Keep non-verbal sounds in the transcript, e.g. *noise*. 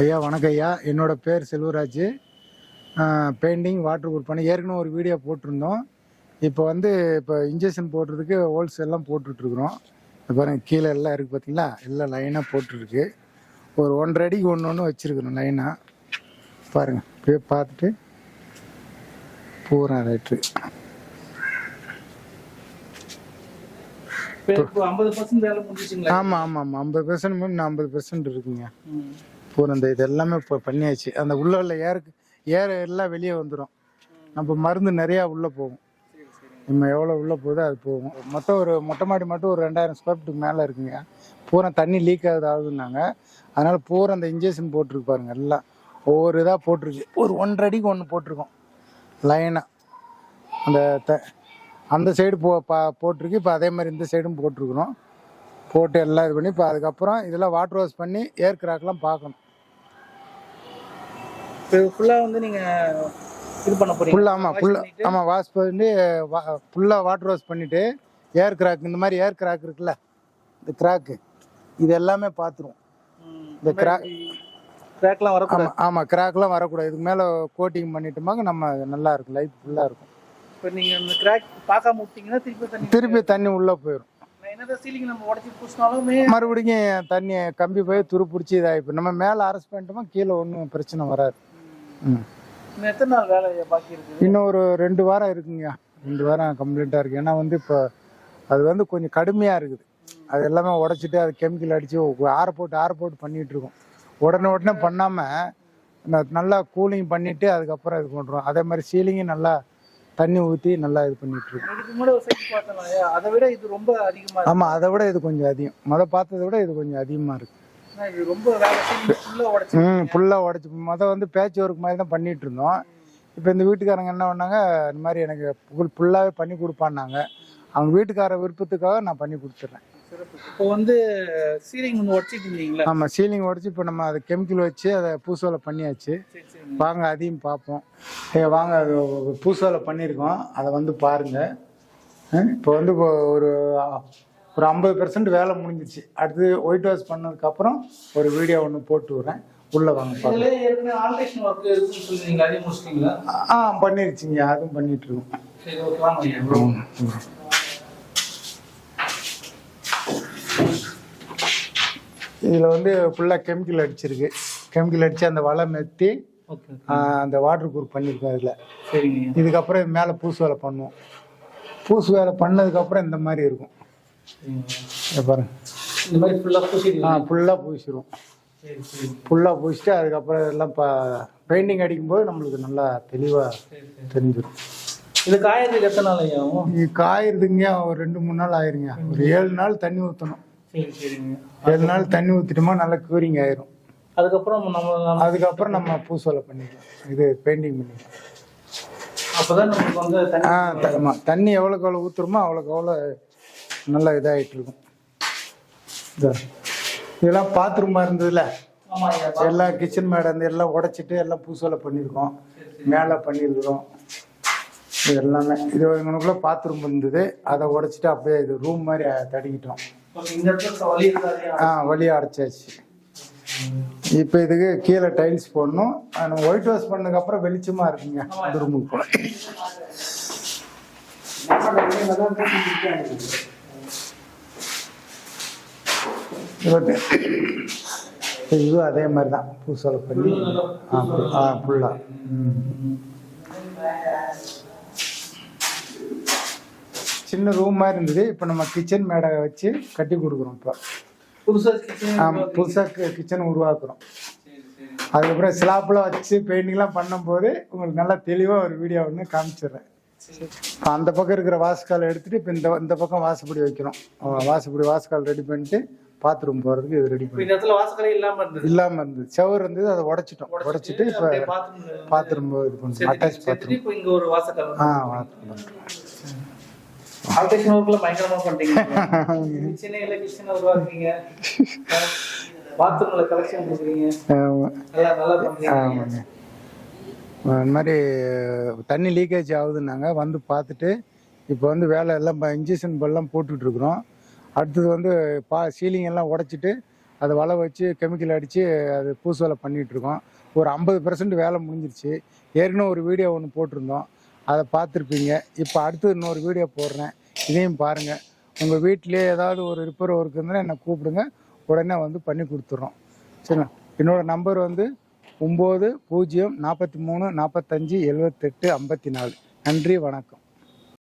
ஐயா வணக்கம் ஐயா. என்னோட பேர் செல்வராஜ். பெயிண்டிங் வாட்டர் பண்ணி ஏற்கனவே ஒரு வீடியோ போட்டிருந்தோம். இப்போ வந்து இப்போ இன்ஜெக்ஷன் போடுறதுக்கு ஹோல்ஸ் எல்லாம் போட்டுட்ருக்குறோம். பாருங்க கீழே எல்லாம் இருக்குது பார்த்தீங்களா எல்லாம் லைனாக போட்டுருக்கு ஒரு ஒன்றரை அடிக்கு ஒன்று ஒன்று வச்சுருக்குறோம் லைனாக பாருங்கள் அப்படியே பார்த்துட்டு பூரா முடிஞ்சிச்சுங்களா? ஆமாம் ஆமாம் ஆமாம் ஐம்பது பெர்சன்ட் இன்னும் ஐம்பது பெர்சன்ட் இருக்குங்க. பூரா இந்த இது எல்லாமே இப்போ பண்ணியாச்சு. அந்த உள்ள உள்ள ஏருக்கு ஏர் எல்லாம் வெளியே வந்துடும் நம்ம மருந்து நிறையா உள்ளே போகும். நம்ம எவ்வளோ உள்ளே போகுதோ அது போகும். மொத்தம் ஒரு மொட்டை மாடி மட்டும் ஒரு ரெண்டாயிரம் ஸ்கொயர் ஃபீட்டுக்கு மேலே இருக்குங்க. பூரா தண்ணி லீக் ஆகுது ஆகுதுன்னாங்க. அதனால் பூரா அந்த இன்ஜெக்ஷன் போட்டிருக்கு பாருங்க எல்லாம். ஒவ்வொரு இதாக போட்டிருக்கு. ஒரு ஒன்றரை அடிக்கு ஒன்று போட்டிருக்கோம். லைனாக அந்த த அந்த சைடு போ பா போட்டிருக்கு. இப்போ அதே மாதிரி இந்த சைடும் போட்டிருக்குறோம். போட்டு எல்லாம் இது பண்ணி இப்போ அதுக்கப்புறம் இதெல்லாம் வாட்டர் வாஷ் பண்ணி ஏர் கிராக்லாம் பார்க்கணும். இப்போ ஃபுல்லா வந்து நீங்க இது பண்ண போறீங்க. ஃபுல்லாக ஆமாம் ஃபுல்லாக ஆமாம் வாஷ் பண்ணி ஃபுல்லாக வாட்டர் வாஷ் பண்ணிவிட்டு ஏர் கிராக் இந்த மாதிரி ஏர் கிராக் இருக்குல்ல இந்த கிராக்கு இது எல்லாமே பார்த்துருவோம் இந்த crack- crackலாம் வரக்கூடாது. ஆமாம் கிராக்லாம் வரக்கூடாது. இதுக்கு மேலே கோட்டிங் பண்ணிட்டோமாங்க நம்ம நல்லா இருக்கும் லைஃப் ஃபுல்லாக இருக்கும். இப்போ நீங்க அந்த கிராக் பார்க்காம விட்டீங்கன்னா திருப்பி தண்ணி திருப்பி தண்ணி உள்ளே போயிடும் மறுபடியும் தண்ணி கம்பி போய் துரு பிடிச்சி இதாகிப்போம் நம்ம மேலே அரெஸ்ட் பண்ணிட்டோமா கீழே ஒன்றும் பிரச்சனை வராது. இன்னும் எத்தனை நாள் வேலை பாக்கி இருக்குது? இன்னும் ஒரு ரெண்டு வாரம் இருக்குங்க. ரெண்டு வாரம் கம்ப்ளீட்டாக இருக்குது ஏன்னா வந்து இப்போ அது வந்து கொஞ்சம் கடுமையாக இருக்குது. அது எல்லாமே உடச்சிட்டு அது கெமிக்கல் அடித்து ஆற போட்டு ஆற போட்டு பண்ணிகிட்டு இருக்கோம். உடனே உடனே பண்ணாமல் நல்லா கூலிங் பண்ணிவிட்டு அதுக்கப்புறம் இது பண்ணுறோம் அதே மாதிரி சீலிங்கும் நல்லா தண்ணி ஊற்றி நல்லா இது பண்ணிட்டு இருக்கோம். அதை விட இது ரொம்ப அதிகமா இருக்கு ஆமாம் அதை விட இது கொஞ்சம் அதிகம். முத பார்த்ததை விட இது கொஞ்சம் அதிகமாக இருக்குது ம் ஃபுல்லாக உடச்சி முத வந்து பேட்ச் ஒர்க் மாதிரி தான் பண்ணிட்டு இருந்தோம். இப்போ இந்த வீட்டுக்காரங்க என்ன பண்ணாங்க இந்த மாதிரி எனக்கு ஃபுல் ஃபுல்லாகவே பண்ணி கொடுப்பான்னாங்க. அவங்க வீட்டுக்கார விருப்பத்துக்காக நான் பண்ணி கொடுத்துட்றேன். இப்போ வந்து சீலிங் உடச்சிட்டு இருந்தீங்களா? ஆமாம் சீலிங் உடச்சி இப்போ நம்ம அதை கெமிக்கல் வச்சு அதை பூசோலை பண்ணியாச்சு. வாங்க அதையும் பார்ப்போம். ஏ வாங்க அது பூசோலை பண்ணியிருக்கோம். அதை வந்து பாருங்கள் இப்போ வந்து இப்போ ஒரு ஒரு ஐம்பது பெர்சன்ட் வேலை முடிஞ்சிச்சு. அடுத்து ஒயிட் வாஷ் பண்ணதுக்கப்புறம் ஒரு வீடியோ ஒன்று போட்டு விட்றேன். உள்ளே வாங்க ஆ பண்ணிருச்சுங்க. அதுவும் பண்ணிட்டு இருக்கோம். இதில் வந்து ஃபுல்லாக கெமிக்கல் அடிச்சிருக்கு. கெமிக்கல் அடித்து அந்த வலை மெத்தி அந்த வாட்டர் ப்ரூஃப் பண்ணியிருக்கோம் அதில். இதுக்கப்புறம் இது மேலே பூசு வேலை பண்ணுவோம். பூசு வேலை பண்ணதுக்கப்புறம் இந்த மாதிரி இருக்கும். பாருங்க. இந்த மாதிரி ஃபுல்லாக ஆ பூசிடுவீங்க. ஃபுல்லாக பூசிடுவோம். ஃபுல்லாக பூசிட்டு அதுக்கப்புறம் எல்லாம் இப்போ பெயிண்டிங் அடிக்கும்போது நம்மளுக்கு நல்லா தெளிவாக தெரிஞ்சிடும் இது காயறதுக்கு எத்தனை நாள் ஆகும்? இது காயிருதுங்க ஒரு ரெண்டு மூணு நாள் ஆயிருங்க. ஒரு ஏழு நாள் தண்ணி ஊற்றணும் சரி சரிங்க. ஏழு நாள் தண்ணி ஊற்றிட்டோமா நல்லா க்யூரிங் ஆயிரும். அதுக்கப்புறம் நம்ம அதுக்கப்புறம் நம்ம பூசோலை பண்ணிக்கலாம். இது பெயிண்டிங் பண்ணிக்கலாம். அப்பதான் நமக்கு வந்து ஆ த- ஆமா. தண்ணி எவ்வளோக்கு எவ்வளோ ஊற்றுறோமோ அவ்வளோக்கு அவ்வளோ நல்லா இதாகிட்டு இருக்கும். இதா. இதெல்லாம் பாத்ரூமாக இருந்ததுல. எல்லாம் கிச்சன் மேடை இருந்து எல்லாம் உடைச்சிட்டு எல்லாம் பூசோலை பண்ணியிருக்கோம். மேலே பண்ணியிருக்கிறோம். இது எல்லாமே. இது எங்களுக்குள்ள பாத்ரூம் இருந்தது. அதை உடைச்சிட்டு அப்படியே இது ரூம் மாதிரி தடிக்கிட்டோம் ஆ வழியாக அடைச்சாச்சு. இப்போ இதுக்கு கீழே டைல்ஸ் போடணும். நம்ம ஒயிட் வாஷ் பண்ணதுக்கப்புறம் வெளிச்சமாக இருக்குங்க. இந்த ரூமுக்கு இதுவும் அதே மாதிரி தான் பூசலை பண்ணி ஆ ஃபுல்லாக சின்ன ரூம் மாதிரி இருந்தது. இப்போ நம்ம கிச்சன் மேடை வச்சு கட்டி கொடுக்குறோம் இப்போ. புதுசா kitchen ஆமாம் புதுசாக கிச்சன் உருவாக்குறோம். அதுக்கப்புறம் ஸ்லாப்லாம் வச்சு பெயிண்டிங்லாம் பண்ணும்போது உங்களுக்கு நல்லா தெளிவாக ஒரு வீடியோ ஒன்று காமிச்சிடுறேன். இப்போ அந்த பக்கம் இருக்கிற வாசக்கால் எடுத்துட்டு இப்போ இந்த இந்த பக்கம் வாசப்படி வைக்கிறோம். வாசப்படி வாசக்கால் ரெடி பண்ணிட்டு பாத்ரூம் போகிறதுக்கு இது ரெடி பண்ணி இடத்துல வாசக்கடை இல்லாம இருந்தது. இல்லாமல் இருந்தது. செவர் இருந்தது அதை உடைச்சிட்டோம். உடைச்சிட்டு இப்போ பாத்ரூம் இது பண்ணுறோம் அட்டாச் பாத்ரூம் இப்போ இங்க ஒரு வாசக்கடை ஆ பாத்ரூம் ஆல்ட்ரேஷன் ஒர்க்ல பயங்கரமா பண்றீங்க *laughs* சென்னையில கிச்சன் உருவாக்குறீங்க பாத்ரூம்ல கலெக்ஷன் கொடுக்குறீங்க ஆமாம் நல்லா நல்லா பண்றீங்க. ஆமாங்க. இந்த மாதிரி தண்ணி லீக்கேஜ் ஆகுதுன்னாங்க. வந்து பார்த்துட்டு இப்போ வந்து வேலை எல்லாம் இன்ஜெக்ஷன் பல்லாம் போட்டுட்ருக்குறோம் அடுத்தது வந்து பா சீலிங் எல்லாம் உடைச்சிட்டு அதை வலை வச்சு கெமிக்கல் அடித்து அது பூசு வேலை பண்ணிகிட்ருக்கோம் ஒரு ஐம்பது பெர்சன்ட் வேலை முடிஞ்சிருச்சு. ஏற்கனவே ஒரு வீடியோ ஒன்று போட்டிருந்தோம். அதை பார்த்துருப்பீங்க. இப்போ அடுத்து இன்னொரு வீடியோ போடுறேன். இதையும் பாருங்கள் உங்கள் வீட்டிலே ஏதாவது ஒரு ரிப்பேர் ஒர்க் இருந்தால் என்னை கூப்பிடுங்க. உடனே வந்து பண்ணி கொடுத்துட்றோம். சரிண்ணா என்னோடய நம்பர் வந்து ஒம்பது பூஜ்ஜியம் நாற்பத்தி மூணு நாற்பத்தஞ்சு எழுபத்தெட்டு ஐம்பத்தி நாலு. நன்றி வணக்கம்.